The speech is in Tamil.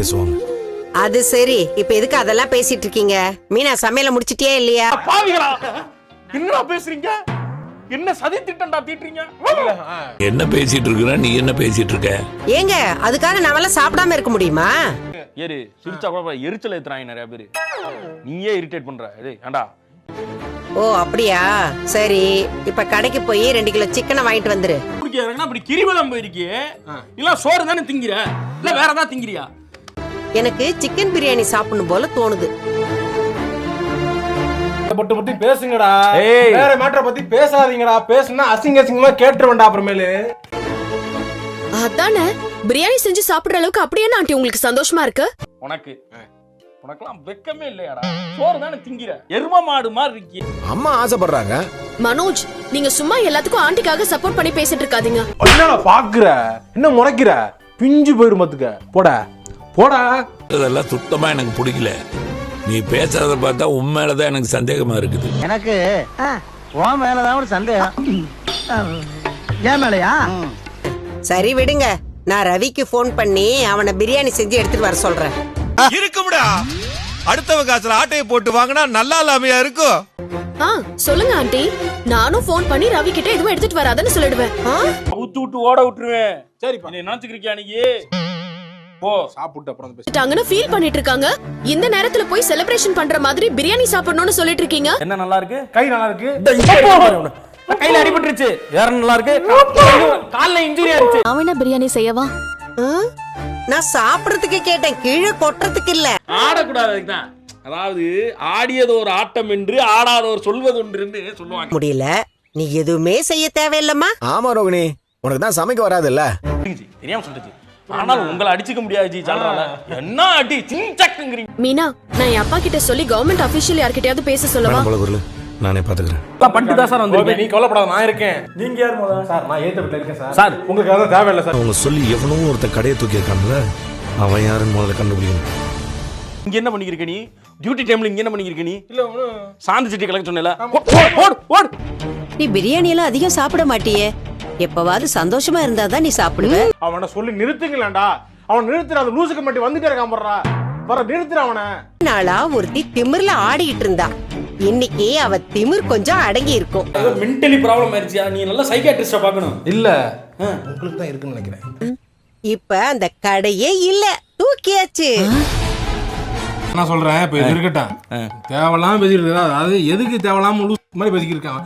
பேசுவாங்க. அது சரி. இப்ப எதுக்கு அதெல்லாம் பேசிட்டு இருக்கீங்க? மீனா சமையல முடிச்சிட்டியா இல்லையா? பாவிகளா! என்னடா பேசுறீங்க? என்ன சதி திட்டம்டா தீட்டுறீங்க? என்ன பேசிட்டு இருக்கிற? நீ என்ன பேசிட்டு இருக்க? ஏங்க அதுக்காக நாமெல்லாம் சாப்பிடாம இருக்க முடியுமா? ஏறு சிரிச்சா கூட எரிச்சல் ஏத்துறாங்க நிறைய பேரு. நீயே இரிட்டேட் பண்ற. டேய் ஏண்டா ஓ அப்படியா? சரி இப்ப கடைக்கு போய் ரெண்டு கிலோ சிக்கனை வாங்கிட்டு வந்துரு. அப்படி கிரிவலம் போயிருக்கியே. இல்ல சோறு தானே திங்கிற? இல்ல வேற ஏதாவது திங்கிறியா? எனக்கு சிக்கன் பிரியாணி சாப்பிடணும் போல தோணுது. பட்டு பத்தி பேசுங்கடா. ஏய். வேற மேட்டரை பத்தி பேசாதீங்கடா. பேசுனா அசிங்க அசிங்கமா கேட்டுருவேன்டா அப்புறமேலு. அதானே? பிரியாணி செஞ்சு சாப்பிடுற அளவுக்கு அப்படியே ஆண்டி உங்களுக்கு சந்தோஷமா இருக்கு? உனக்கு. உனக்கெல்லாம் வெக்கமே இல்லையாடா. சோறு தானே திங்கிற. எரும மாடு மாதிரி இருக்கி. அம்மா ஆசைப்படுறாங்க. மனோஜ் நீங்க சும்மா எல்லாத்துக்கும் ஆண்டிக்காக சப்போர்ட் பண்ணி பேசிட்டு இருக்காதீங்க. என்னடா பாக்குற? என்ன முறைக்கிற? பிஞ்சு போயிரும் பாத்துக்க. போடா. போடா. இதெல்லாம் சுத்தமா எனக்கு பிடிக்கல. நீ பேசுறத பார்த்தா உன் மேலதான் எனக்கு சந்தேகமா இருக்குது. எனக்கு உன் மேலதான் ஒரு சந்தேகம். ஏன் மேலையா? சரி விடுங்க. நான் ரவிக்கு ஃபோன் பண்ணி அவனை பிரியாணி செஞ்சு எடுத்துட்டு வர சொல்றேன். இருக்கும்டா. அடுத்தவ காசுல ஆட்டையை போட்டு வாங்கினா நல்லா இல்லாமையா இருக்கும் ஆ சொல்லுங்க ஆண்டி. நானும் ஃபோன் பண்ணி ரவி கிட்ட எதுவும் எடுத்துட்டு வராதன்னு சொல்லிடுவேன். ஆ? ஊத்து விட்டு ஓட விட்டுருவேன். நீ நினைச்சுக்கிறியா அன்னைக்கு? போ. சாப்பிட்டு அப்புறம் வந்து பேசு. ட்டாங்கன்னு ஃபீல் பண்ணிட்டு இருக்காங்க இந்த நேரத்துல போய் செலிப்ரேஷன் பண்ற மாதிரி பிரியாணி சாப்பிடணும்னு சொல்லிட்டு இருக்கீங்க என்ன நல்லா இருக்கு கை நல்லா இருக்கு கையில அடிபட்டுருச்சு. வேற நல்லா இருக்கு கால்ல இன்ஜுரி ஆயிடுச்சு. அவன பிரியாணி செய்யவா? நான் சாப்பிடறதுக்கு கேட்டேன். கீழே கொட்டுறதுக்கு இல்ல. ஆடக்கூடாது அதுக்குதான் அதாவது ஆடியது ஒரு ஆட்டம் என்று ஆடாதவர் சொல்வது ஒன்று சொல்லுவாங்க. முடியல. நீ எதுவுமே செய்ய தேவையில்லம்மா. ஆமா ரோகிணி உனக்கு தான் சமைக்க வராதுல்ல. தெரியாம சொல்லிச்சு ஆனால் உங்களை அடிச்சுக்க முடியாது ஜி சொல்றால என்ன அடி? சிஞ்சக்குங்கிறீங்க மீனா நான் என் அப்பா கிட்ட சொல்லி கவர்மெண்ட் அபிஷியல் யார்கிட்டயாவது பேச சொல்லவா? நானே பாத்துக்கிறேன் பண்ணிட்டு தான் சார் வந்திருக்கேன் நீ கவலைப்படாத நான் இருக்கேன். நீங்க யார் சார் நான் ஏத்த வீட்டுல இருக்கேன் சார். சார். உங்களுக்கு அதான் தேவையில்லை சார். அவங்க சொல்லி எவனோ ஒருத்தன் கடையை தூக்கி இருக்கான்ல அவன் யாருன்னு முதல்ல கண்டுபிடிக்கணும். இங்க என்ன பண்ணிருக்க நீ? டியூட்டி டைம்ல இங்க என்ன பண்ணிருக்க நீ? இல்ல சாந்தி சிட்டி கலக்க சொன்னல. ஓடு ஓடு நீ பிரியாணி எல்லாம் அதிகம் சாப்பிட மாட்டியே. எப்பவாவது சந்தோஷமா இருந்தாதான் நீ சாப்பிடுவ. அவனை சொல்லி நிறுத்துங்களேன்டா. அவன் நிறுத்துற அந்த லூசுக்கு மட்டும் வந்துட்டே இருக்கான் போடுறா வர நிறுத்துற அவனை. நாளா ஒருத்தி திமிர்ல ஆடிட்டு இருந்தா. இன்னைக்கு அவ திமிர் கொஞ்சம் அடங்கி இருக்கும். மென்டலி ப்ராப்ளம் ஆயிருச்சியா? நீ நல்லா சைக்காட்ரிஸ்ட பார்க்கணும். இல்ல. உங்களுக்கு தான் இருக்குன்னு நினைக்கிறேன். இப்ப அந்த கடையே இல்ல. தூக்கியாச்சு. நான் சொல்றேன் இப்ப இருக்கட்டும். தேவையில்லாம பேசிட்டு இருக்கா அதாவது எதுக்கு தேவையில்லாம லூஸ் மாதிரி பேசிக்கிட்டு இருக்கான்